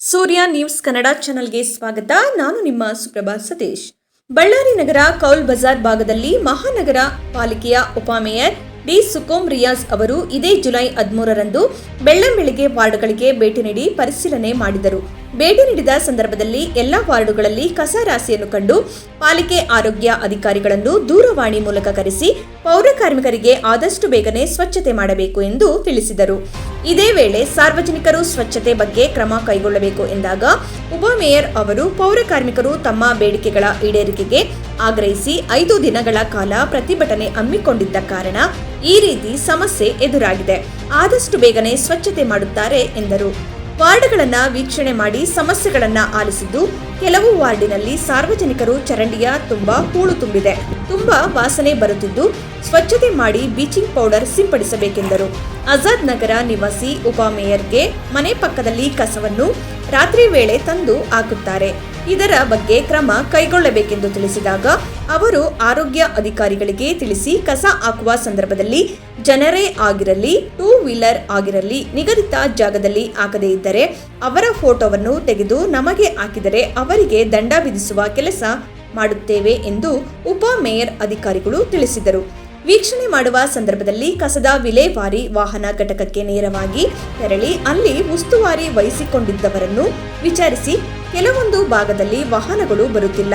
ಸೂರ್ಯ news Kannada ಚಾನೆಲ್ಗೆ ಸ್ವಾಗತ. ನಾನು ನಿಮ್ಮ ಸುಪ್ರಭಾ ಸತೀಶ್. ಬಳ್ಳಾರಿ ನಗರ ಕೌಲ್ ಬಜಾರ್ ಭಾಗದಲ್ಲಿ ಮಹಾನಗರ ಪಾಲಿಕೆಯ ಉಪಮೇಯರ್ ಡಿ ಸುಕೋಮ್ ರಿಯಾಜ್ ಅವರು ಇದೇ ಜುಲೈ ಹದಿಮೂರರಂದು ಬೆಳ್ಳಂಬೆಳಿಗ್ಗೆ ವಾರ್ಡ್ಗಳಿಗೆ ಭೇಟಿ ನೀಡಿ ಪರಿಶೀಲನೆ ಮಾಡಿದರು. ಭೇಟಿ ನೀಡಿದ ಸಂದರ್ಭದಲ್ಲಿ ಎಲ್ಲ ವಾರ್ಡುಗಳಲ್ಲಿ ಕಸ ರಾಶಿಯನ್ನು ಕಂಡು ಪಾಲಿಕೆ ಆರೋಗ್ಯ ಅಧಿಕಾರಿಗಳನ್ನು ದೂರವಾಣಿ ಮೂಲಕ ಕರೆಸಿ ಪೌರ ಕಾರ್ಮಿಕರಿಗೆ ಆದಷ್ಟು ಬೇಗನೆ ಸ್ವಚ್ಛತೆ ಮಾಡಬೇಕು ಎಂದು ತಿಳಿಸಿದರು. ಇದೇ ವೇಳೆ ಸಾರ್ವಜನಿಕರು ಸ್ವಚ್ಛತೆ ಬಗ್ಗೆ ಕ್ರಮ ಕೈಗೊಳ್ಳಬೇಕು ಎಂದಾಗ ಉಪಮೇಯರ್ ಅವರು ಪೌರ ಕಾರ್ಮಿಕರು ತಮ್ಮ ಬೇಡಿಕೆಗಳ ಈಡೇರಿಕೆಗೆ ಆಗ್ರಹಿಸಿ ಐದು ದಿನಗಳ ಕಾಲ ಪ್ರತಿಭಟನೆ ಹಮ್ಮಿಕೊಂಡಿದ್ದ ಕಾರಣ ಈ ರೀತಿ ಸಮಸ್ಯೆ ಎದುರಾಗಿದೆ. ಆದಷ್ಟು ಬೇಗನೆ ಸ್ವಚ್ಛತೆ ಮಾಡುತ್ತಾರೆ ಎಂದರು. ವಾರ್ಡ್ಗಳನ್ನು ವೀಕ್ಷಣೆ ಮಾಡಿ ಸಮಸ್ಯೆಗಳನ್ನು ಆಲಿಸಿದ್ದು ಕೆಲವು ವಾರ್ಡಿನಲ್ಲಿ ಸಾರ್ವಜನಿಕರು ಚರಂಡಿಯ ತುಂಬಾ ಹೂಳು ತುಂಬಿದೆ. ತುಂಬಾ ವಾಸನೆ ಬರುತ್ತಿದ್ದು ಸ್ವಚ್ಛತೆ ಮಾಡಿ ಬ್ಲೀಚಿಂಗ್ ಪೌಡರ್ ಸಿಂಪಡಿಸಬೇಕೆಂದರು. ಆಜಾದ್ ನಗರ ನಿವಾಸಿ ಉಪಮೇಯರ್ಗೆ ಮನೆ ಪಕ್ಕದಲ್ಲಿ ಕಸವನ್ನು ರಾತ್ರಿ ವೇಳೆ ತಂದು ಹಾಕುತ್ತಾರೆ. ಇದರ ಬಗ್ಗೆ ಕ್ರಮ ಕೈಗೊಳ್ಳಬೇಕೆಂದು ತಿಳಿಸಿದಾಗ ಅವರು ಆರೋಗ್ಯ ಅಧಿಕಾರಿಗಳಿಗೆ ತಿಳಿಸಿ ಕಸ ಹಾಕುವ ಸಂದರ್ಭದಲ್ಲಿ ಜನರೇ ಆಗಿರಲಿ ಟೂ ವೀಲರ್ ಆಗಿರಲಿ, ನಿಗದಿತ ಜಾಗದಲ್ಲಿ ಹಾಕದೇ ಇದ್ದರೆ ಅವರ ಫೋಟೋವನ್ನು ತೆಗೆದು ನಮಗೆ ಹಾಕಿದರೆ ಅವರಿಗೆ ದಂಡ ವಿಧಿಸುವ ಕೆಲಸ ಮಾಡುತ್ತೇವೆ ಎಂದು ಉಪ ಮೇಯರ್ ಅಧಿಕಾರಿಗಳು ತಿಳಿಸಿದರು. ವೀಕ್ಷಣೆ ಮಾಡುವ ಸಂದರ್ಭದಲ್ಲಿ ಕಸದ ವಿಲೇವಾರಿ ವಾಹನ ಘಟಕಕ್ಕೆ ನೇರವಾಗಿ ತೆರಳಿ ಅಲ್ಲಿ ಉಸ್ತುವಾರಿ ವಹಿಸಿಕೊಂಡಿದ್ದವರನ್ನು ವಿಚಾರಿಸಿ ಕೆಲವೊಂದು ಭಾಗದಲ್ಲಿ ವಾಹನಗಳು ಬರುತ್ತಿಲ್ಲ.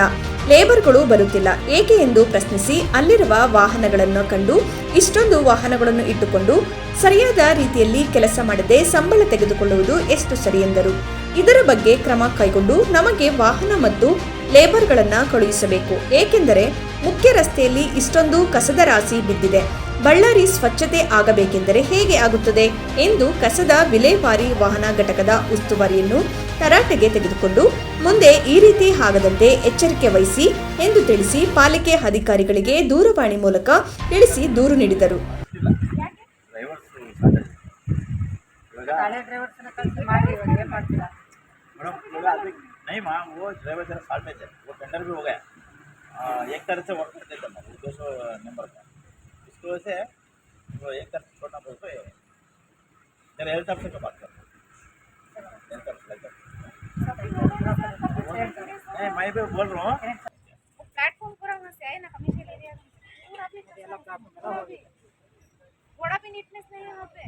ಲೇಬರ್ಗಳು ಬರುತ್ತಿಲ್ಲ. ಏಕೆ ಎಂದು ಪ್ರಶ್ನಿಸಿ ಅಲ್ಲಿರುವ ವಾಹನಗಳನ್ನು ಕಂಡು ಇಷ್ಟೊಂದು ವಾಹನಗಳನ್ನು ಇಟ್ಟುಕೊಂಡು ಸರಿಯಾದ ರೀತಿಯಲ್ಲಿ ಕೆಲಸ ಮಾಡದೆ ಸಂಬಳ ತೆಗೆದುಕೊಳ್ಳುವುದು ಎಷ್ಟು ಸರಿ ಎಂದರು. ಇದರ ಬಗ್ಗೆ ಕ್ರಮ ಕೈಗೊಂಡು ನಮಗೆ ವಾಹನ ಮತ್ತು ಲೇಬರ್ಗಳನ್ನು ಕಳುಹಿಸಬೇಕು. ಏಕೆಂದರೆ ಮುಖ್ಯ ರಸ್ತೆಯಲ್ಲಿ ಇಷ್ಟೊಂದು ಕಸದ ರಾಶಿ ಬಿದ್ದಿದೆ. ಬಳ್ಳಾರಿ ಸ್ವಚ್ಛತೆ ಆಗಬೇಕೆಂದರೆ ಹೇಗೆ ಆಗುತ್ತದೆ ಎಂದು ಕಸದ ವಿಲೇವಾರಿ ವಾಹನ ಘಟಕದ ಉಸ್ತುವಾರಿಯನ್ನು ತರಾಟೆಗೆ ತೆಗೆದುಕೊಂಡು ಮುಂದೆ ಈ ರೀತಿ ಆಗದಂತೆ ಎಚ್ಚರಿಕೆ ವಹಿಸಿ ಎಂದು ತಿಳಿಸಿ ಪಾಲಿಕೆ ಅಧಿಕಾರಿಗಳಿಗೆ ದೂರವಾಣಿ ಮೂಲಕ ತಿಳಿಸಿ ದೂರು ನೀಡಿದರು. ಡ್ರೈವರ್ಸ್ ಮಾಡಿ मैडम बोला अभी नहीं माँ वो ड्राइवर जरा साल में थे वो टेंडर भी हो गया। आ, एक तरह से वर्क करते थे मैं दो सौ नंबर का। उसकी वजह से वो एक तरह से छोड़ना बोलते है जरा हेल्थ ऑफिसर से बात करता हूँ नहीं मैं भी बोल रहा हूँ। प्लेटफॉर्म पूरा वहाँ से आए ना हमेशा ले रहे पूरा भी अच्छा थोड़ा भी नीटनेस नहीं है वहाँ पे।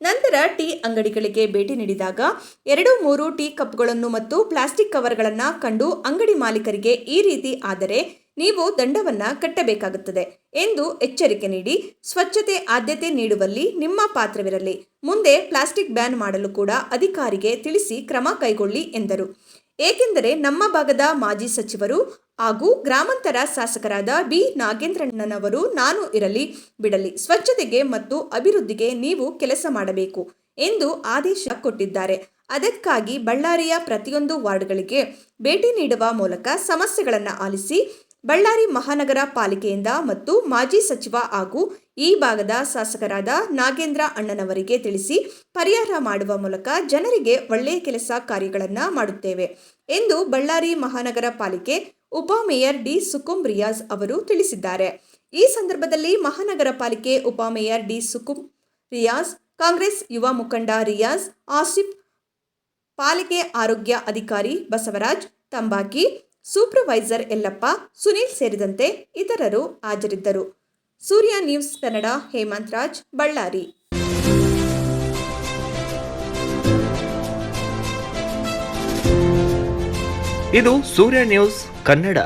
ನಂತರ ಟೀ ಅಂಗಡಿಗಳಿಗೆ ಭೇಟಿ ನೀಡಿದಾಗ ಎರಡು ಮೂರು ಟೀ ಕಪ್ಗಳನ್ನು ಮತ್ತು ಪ್ಲಾಸ್ಟಿಕ್ ಕವರ್ಗಳನ್ನು ಕಂಡು ಅಂಗಡಿ ಮಾಲೀಕರಿಗೆ ಈ ರೀತಿ ಆದರೆ ನೀವು ದಂಡವನ್ನು ಕಟ್ಟಬೇಕಾಗುತ್ತದೆ ಎಂದು ಎಚ್ಚರಿಕೆ ನೀಡಿ ಸ್ವಚ್ಛತೆ, ಆದ್ಯತೆ ನೀಡುವಲ್ಲಿ ನಿಮ್ಮ ಪಾತ್ರವಿರಲಿ. ಮುಂದೆ ಪ್ಲಾಸ್ಟಿಕ್ ಬ್ಯಾನ್ ಮಾಡಲು ಕೂಡ ಅಧಿಕಾರಿಗೆ ತಿಳಿಸಿ ಕ್ರಮ ಕೈಗೊಳ್ಳಿ ಎಂದರು. ಏಕೆಂದರೆ ನಮ್ಮ ಭಾಗದ ಮಾಜಿ ಸಚಿವರು ಹಾಗೂ ಗ್ರಾಮಾಂತರ ಶಾಸಕರಾದ ಬಿ ನಾಗೇಂದ್ರಣ್ಣನವರು, ನಾನು ಇರಲಿ, ಬಿಡಲಿ, ಸ್ವಚ್ಛತೆಗೆ ಮತ್ತು ಅಭಿವೃದ್ಧಿಗೆ ನೀವು ಕೆಲಸ ಮಾಡಬೇಕು ಎಂದು ಆದೇಶ ಕೊಟ್ಟಿದ್ದಾರೆ. ಅದಕ್ಕಾಗಿ ಬಳ್ಳಾರಿಯ ಪ್ರತಿಯೊಂದು ವಾರ್ಡ್ಗಳಿಗೆ ಭೇಟಿ ನೀಡುವ ಮೂಲಕ ಸಮಸ್ಯೆಗಳನ್ನು ಆಲಿಸಿ ಬಳ್ಳಾರಿ ಮಹಾನಗರ ಪಾಲಿಕೆಯಿಂದ ಮತ್ತು ಮಾಜಿ ಸಚಿವ ಹಾಗೂ ಈ ಭಾಗದ ಶಾಸಕರಾದ ನಾಗೇಂದ್ರ ಅಣ್ಣನವರಿಗೆ ತಿಳಿಸಿ ಪರಿಹಾರ ಮಾಡುವ ಮೂಲಕ ಜನರಿಗೆ ಒಳ್ಳೆಯ ಕೆಲಸ ಕಾರ್ಯಗಳನ್ನು ಮಾಡುತ್ತೇವೆ ಎಂದು ಬಳ್ಳಾರಿ ಮಹಾನಗರ ಪಾಲಿಕೆ ಉಪಮೇಯರ್ ಡಿ ಸುಕುಂ ರಿಯಾಜ್ ಅವರು ತಿಳಿಸಿದ್ದಾರೆ. ಈ ಸಂದರ್ಭದಲ್ಲಿ ಮಹಾನಗರ ಪಾಲಿಕೆ ಉಪಮೇಯರ್ ಡಿ ಸುಕುಂ ರಿಯಾಜ್, ಕಾಂಗ್ರೆಸ್ ಯುವ ಮುಖಂಡ ರಿಯಾಜ್, ಆಸಿಫ್, ಪಾಲಿಕೆ ಆರೋಗ್ಯ ಅಧಿಕಾರಿ ಬಸವರಾಜ್ ತಂಬಾಕಿ ಸೂಪರ್ವೈಸರ್ ಯಲ್ಲಪ್ಪ ಸುನೀಲ್ ಸೇರಿದಂತೆ ಇತರರು ಹಾಜರಿದ್ದರು. ಸೂರ್ಯ ನ್ಯೂಸ್ ಕನ್ನಡ ಹೇಮಂತ್ ರಾಜ್ ಬಳ್ಳಾರಿ. ಇದು ಸೂರ್ಯ ನ್ಯೂಸ್ ಕನ್ನಡ.